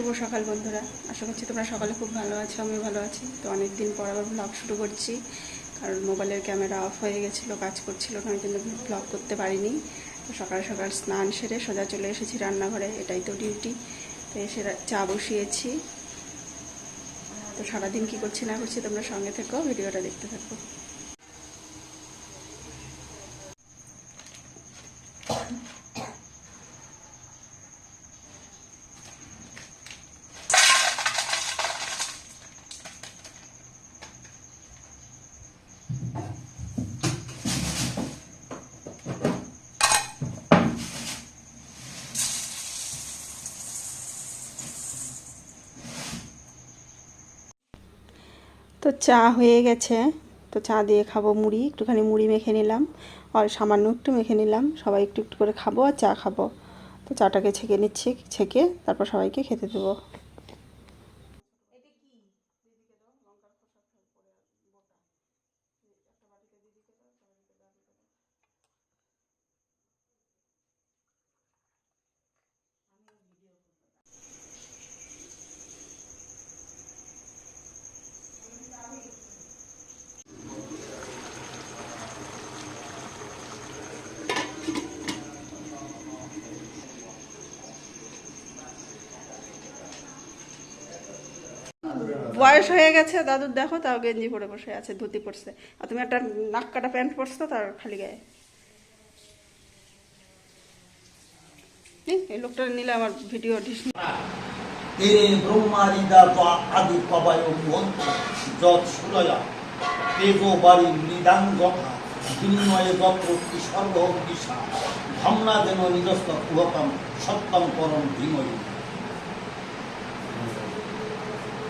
শুভ সকাল বন্ধুরা। আশা করছি তোমরা সকালে খুব ভালো আছো আমি ভালো আছি। তো অনেক দিন পর আবার ব্লগ শুরু করছি। কারণ মোবাইলের ক্যামেরা অফ হয়ে গেছিল, কাজ করছিল না ওই জন্য ব্লগ করতে পারিনি। তো সকাল সকাল স্নান সেরে সোজা চলে এসেছি রান্নাঘরে, এটাই তো ডিউটি তো এসে চা বসিয়েছি। তো সারাদিন কী করছি না করছি তোমরা সঙ্গে থেকো, ভিডিওটা দেখতে থাকো তো চা হয়ে গেছে। তো চা দিয়ে খাব মুড়ি, একটুখানি মুড়ি মেখে নিলাম। আর সামান্য একটু মেখে নিলাম। সবাই একটু একটু করে খাব আর চা খাব। তো চাটাকে ছেঁকে নিচ্ছি, ছেঁকে তারপর সবাইকে খেতে দেবো। বয়স হয়ে গেছে দাদুর দেখো তাও গেঞ্জি পরে বসে আছে ধুতি পরছে। আর তুমি একটা নাক কাটা প্যান্ট পরছো তার খালি গায়ে। এই, লোকটা নিলে আমার ভিডিও ঢিস তেরে আদি যৎ সুলয়া। তেজ বাড়ি মৃদাং যথা বিনিময়ে দত্তী সর্ব দিশা ধমনা যেন নিজস্ব কুহতম সত্যম পরম ধীময়ী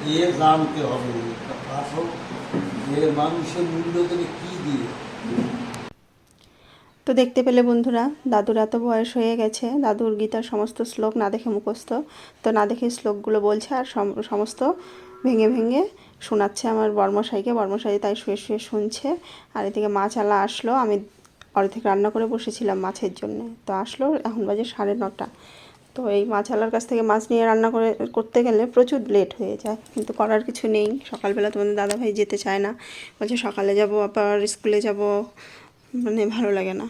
এ জানতে হবে। যে মানুষের মূল্য দেবে কি দিয়ে? তো দেখতে পেলে বন্ধুরা, দাদুর এত বয়স হয়ে গেছে, দাদুর গীতার সমস্ত শ্লোক না দেখে মুখস্থ। তো না দেখে শ্লোকগুলো বলছে আর সম- সমস্ত ভেঙে ভেঙে শোনাচ্ছে আমার বর্মশাইকে। বর্মশাই তাই শুয়ে শুয়ে শুনছে। আর এদিকে মাছ আলা আসলো। আমি অর্ধেক রান্না করে বসেছিলাম মাছের জন্য। তো আসলো এখন বাজে সাড়ে নটা। তো এই মাছ আলার কাছ থেকে মাছ নিয়ে রান্না করে, করতে গেলে প্রচুর লেট হয়ে যায়। কিন্তু করার কিছু নেই। সকালবেলা তোমাদের দাদাভাই যেতে চায় না। বলছে সকালে যাব, আবার স্কুলে যাব। মানে ভালো লাগে না।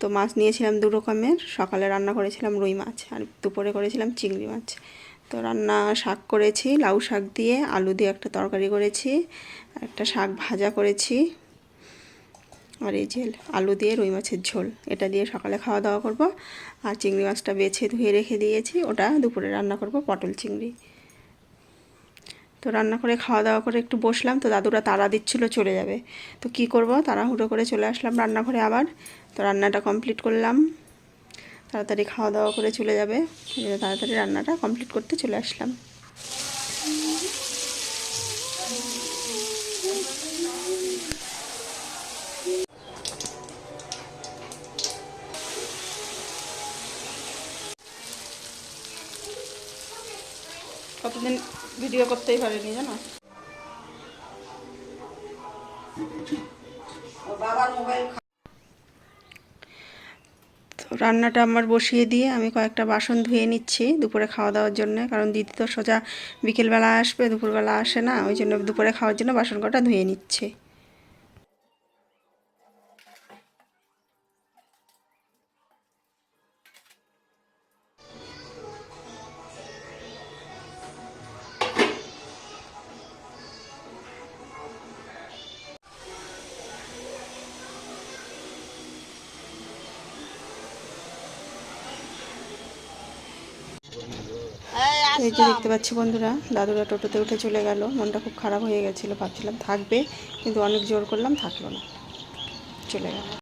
তো মাছ নিয়েছিলাম দু রকমের। সকালে রান্না করেছিলাম রুই মাছ আর দুপুরে করেছিলাম চিংড়ি মাছ। তো রান্না শাক করেছি, লাউ শাক দিয়ে, আলু দিয়ে একটা তরকারি করেছি, একটা শাক ভাজা করেছি। আর এই যে আলু দিয়ে রুই মাছের ঝোল। এটা দিয়ে সকালে খাওয়া দাওয়া করব। আর চিংড়ি মাছটা বেছে ধুয়ে রেখে দিয়েছি। ওটা দুপুরে রান্না করব পটল চিংড়ি। তো রান্না করে খাওয়া দাওয়া করে একটু বসলাম। তো দাদুরা তাড়া দিচ্ছিল চলে যাবে। তো কি করব? তাড়াহুড়ো করে চলে আসলাম রান্নাঘরে আবার। তো রান্নাটা কমপ্লিট করলাম। তাড়াতাড়ি খাওয়া দাওয়া করে চলে যাবে। তাড়াতাড়ি রান্নাটা কমপ্লিট করতে চলে আসলাম। কতদিন ভিডিও করতেই পারিনি জানো? তো রান্নাটা আমার বসিয়ে দিয়ে আমি কয়েকটা বাসন ধুয়ে নিচ্ছি দুপুরে খাওয়া দাওয়ার জন্য, কারণ দিদি তো সোজা বিকেলবেলা আসবে, দুপুরবেলা আসে না, ওই জন্য দুপুরে খাওয়ার জন্য বাসন কটা ধুয়ে নিচ্ছে। এই যে দেখতে পাচ্ছি বন্ধুরা, দাদুরা টোটোতে উঠে চলে গেল। মনটা খুব খারাপ হয়ে গেছিল, ভাবছিলাম থাকবে, কিন্তু অনেক জোর করলাম, থাকল না। চলে গেল।